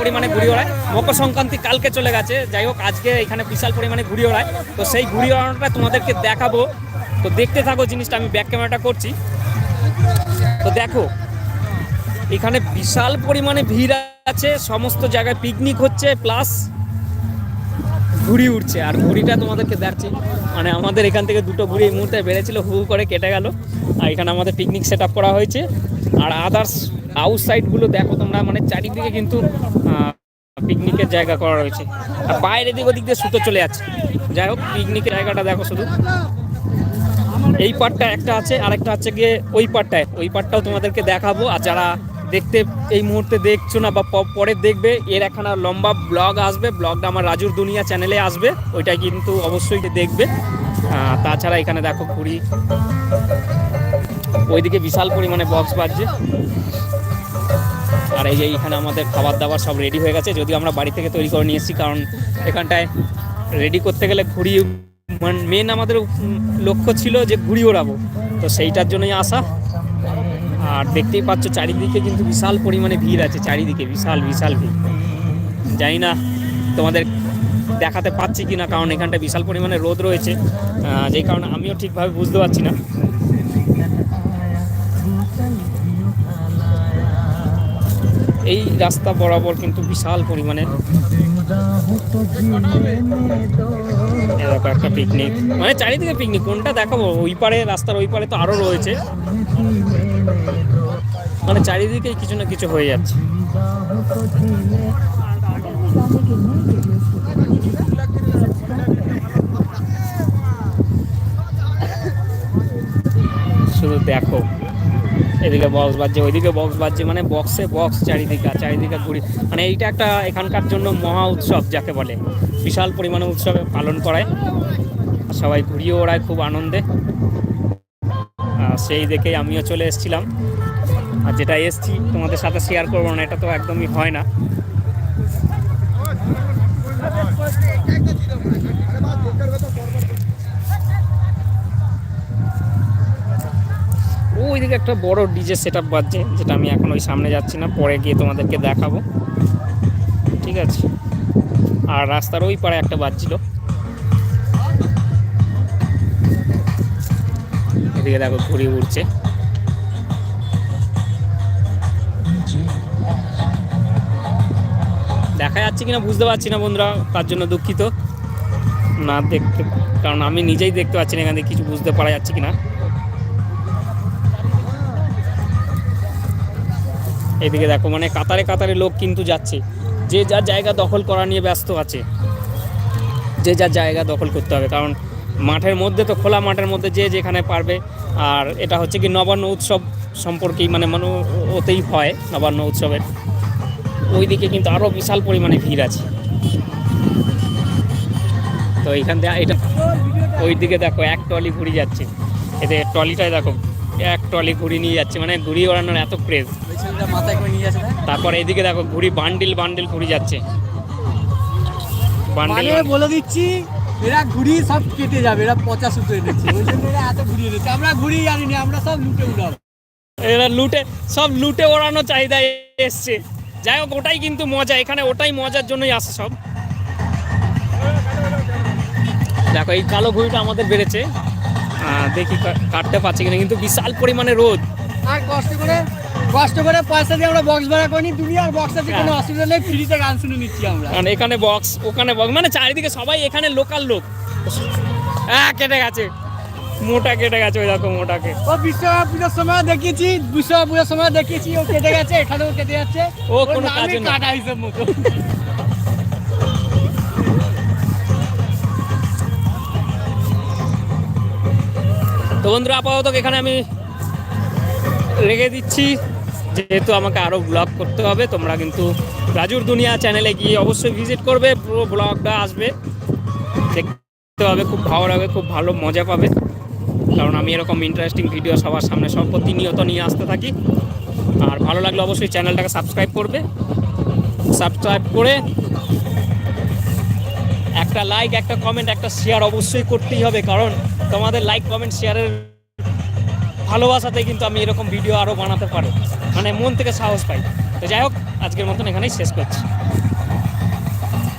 পরিমাণে ঘুড়ি ওড়ায়। মকর সংক্রান্তি কালকে চলে গেছে। যাই হোক, আজকে এখানে বিশাল পরিমাণে ঘুড়ি ওড়ায়। তো সেই ঘুড়ি ওড়ানোটা তোমাদেরকে দেখাবো। তো দেখতে থাকো জিনিসটা, আমি ব্যাক ক্যামেরাটা করছি। তো দেখো, এখানে বিশাল পরিমাণে ভিড় আছে। সমস্ত জায়গায় পিকনিক হচ্ছে প্লাস ঘুড়ি উঠছে আর ঘুড়িটা তোমাদেরকে দেখছি মানে আমাদের এখান থেকে দুটো ঘুড়ি এই মুহূর্তে বেড়েছিল, হু হু করে কেটে গেল। আর এখানে আমাদের পিকনিক সেট করা হয়েছে। আর আদার্স আউটসাইডগুলো দেখো তোমরা মানে চারিদিকে কিন্তু পিকনিকের জায়গা করা রয়েছে। আর বাইরে দিক ওদিক দিয়ে সুতো চলে যাচ্ছে। যাই হোক পিকনিকের জায়গাটা দেখো শুধু। এই পার্টটা একটা আছে আর একটা হচ্ছে গিয়ে ওই পার্টটায় ওই পার্টটাও তোমাদেরকে দেখাবো। আর যারা দেখতে এই মুহূর্তে দেখছ না বা পরে দেখবে, এর একখানা লম্বা ব্লগ আসবে। ব্লগটা আমার রাজুর দুনিয়া চ্যানেলে আসবে। ওইটা কিন্তু অবশ্যই দেখবে। তাছাড়া এখানে দেখো পুরী। ওইদিকে বিশাল পরিমাণে বক্স বাজছে। আর এই যে এখানে আমাদের খাবার দাবার সব রেডি হয়ে গেছে, যদিও আমরা বাড়ি থেকে তৈরি করে নিয়ে এসেছি, কারণ এখানটায় রেডি করতে গেলে ঘুড়ি মেন আমাদের লক্ষ্য ছিল যে ঘুড়ি ওড়াবো। তো সেইটার জন্যই আসা। আর দেখতেই পাচ্ছ, চারিদিকে কিন্তু বিশাল পরিমাণে ভিড় আছে, চারিদিকে বিশাল বিশাল ভিড়। জানি না তোমাদের দেখাতে পাচ্ছি কি না কারণ এখানটা বিশাল পরিমাণে রোদ রয়েছে। যেই কারণে আমিও ঠিকভাবে বুঝতে পারছি না। এই রাস্তা বরাবর কিন্তু বিশাল পরিমাণে একটা পিকনিক মানে চারিদিকে পিকনিক কোনটা দেখাবো? ওই পারে, রাস্তার ওই পারে তো আরও রয়েছে। মানে চারিদিকেই কিছু না কিছু হয়ে যাচ্ছে। শুধু দেখো। এদিকে বক্স বাজছে, ওইদিকে বক্স বাজছে মানে বক্সে বক্স চারিদিকে চারিদিকে ঘুরি মানে এইটা একটা এখানকার জন্য মহা উৎসব যাকে বলে। বিশাল পরিমাণে উৎসবে পালন করায়। সবাই ঘুরিয়ে ওড়ায় খুব আনন্দে। সেই দেখেই আমিও চলে এসেছিলাম। আর যেটা এসছি তোমাদের সাথে শেয়ার করব না, এটা তো একদমই হয় না। ওইদিকে একটা বড় ডিজে সেট আপ বাজছে, যেটা আমি এখন ওই সামনে যাচ্ছি না, পরে গিয়ে তোমাদেরকে দেখাবো। ঠিক আছে? আর রাস্তার ওই পাড়ে একটা বাজছিল। এদিকে দেখো ঘুরি উঠছে দেখা যাচ্ছে কিনা বুঝতে পারছি না বন্ধুরা, তার জন্য দুঃখিত। না দেখতে, কারণ আমি নিজেই দেখতে পাচ্ছি না এখান থেকে কিছু বুঝতে পারা যাচ্ছে কিনা। এদিকে দেখো মানে কাতারে কাতারে লোক কিন্তু যাচ্ছে। যে যার জায়গা দখল করা নিয়ে ব্যস্ত আছে, যে যার জায়গা দখল করতে হবে। কারণ মাঠের মধ্যে তো খোলা মাঠের মধ্যে যে যেখানে পারবে, আর এটা হচ্ছে কি নবান্ন উৎসব সম্পর্কেই মানে মানে ওতেই হয় নবান্ন উৎসবের ওই দিকে কিন্তু আরও বিশাল পরিমাণে ভিড় আছে। তো এইখান থেকে এটা ওই দিকে দেখো, এক ট্রলি ঘুরে যাচ্ছে। এতে ট্রলিটাই দেখো এক ট্রলি ঘুরি নিয়ে যাচ্ছে মানে ঘুরি ওড়ানোর এত ক্রেজ না? এদিকে দেখো ঘুড়ি বান্ডিল বান্ডিল ঘুরি যাচ্ছে। বান্ডিল মানে বলে দিচ্ছি এরা ঘুড়ি সব কেটে যাবে এরা পচা সুতো এনেছে। ওই জন্য এরা এত ঘুরি এনেছে। আমরা ঘুড়ি জানিনি আমরা সব লুটে উড়াবো। এরা লুটে সব লুটে ওড়ানো চাহিদা এসছে। যাই হোক ওটাই কিন্তু মজা এখানে ওটাই মজার জন্যই আসে সব। দেখো এই কালো ঘুড়িটা আমাদের বেড়েছে। দেখি কাটতে পারছি কিনা কিন্তু বিশাল পরিমাণে রোদ। আর কষ্ট করে কষ্ট করে পয়সা দিয়ে আমরা বক্স ভাড়া করিনি দুনিয়ার বক্স আছে কোনো অসুবিধা নেই ফ্রিতে গান শুনে নিচ্ছি আমরা। কারণ এখানে বক্স ওখানে বক্স মানে চারিদিকে সবাই এখানে লোকাল লোক। হ্যাঁ কেটে গেছে। মোটা কেটে গেছে ওই দেখো মোটাকে। ও বিশ্বকর্মা পুজোর সময় দেখিয়েছি বিশ্বকর্মা পুজোর সময় দেখিয়েছি ও কেটে গেছে এখানেও কেটে যাচ্ছে। ও কোনো কাজে না। কাটা হিসেব মতো তো বন্ধুরা, আপাতত এখানে আমি রেখে দিচ্ছি। যেহেতু আমাকে আরও ব্লগ করতে হবে, তোমরা কিন্তু রাজুর দুনিয়া চ্যানেলে গিয়ে অবশ্যই ভিজিট করবে, পুরো ব্লগটা আসবে। দেখতে হবে খুব ভালো লাগবে, খুব ভালো মজা পাবে। কারণ আমি এরকম ইন্টারেস্টিং ভিডিও সবার সামনে সব প্রতিনিয়ত নিয়ে আসতে থাকি। আর ভালো লাগলে অবশ্যই চ্যানেলটাকে সাবস্ক্রাইব করবে। সাবস্ক্রাইব করে একটা লাইক একটা কমেন্ট একটা শেয়ার অবশ্যই করতেই হবে, কারণ তোমাদের লাইক কমেন্ট শেয়ারের ভালোবাসাতে কিন্তু আমি এরকম ভিডিও আরও বানাতে পারি মানে মন থেকে সাহস পাই। তো যাই হোক, আজকের মতন এখানেই শেষ করছি।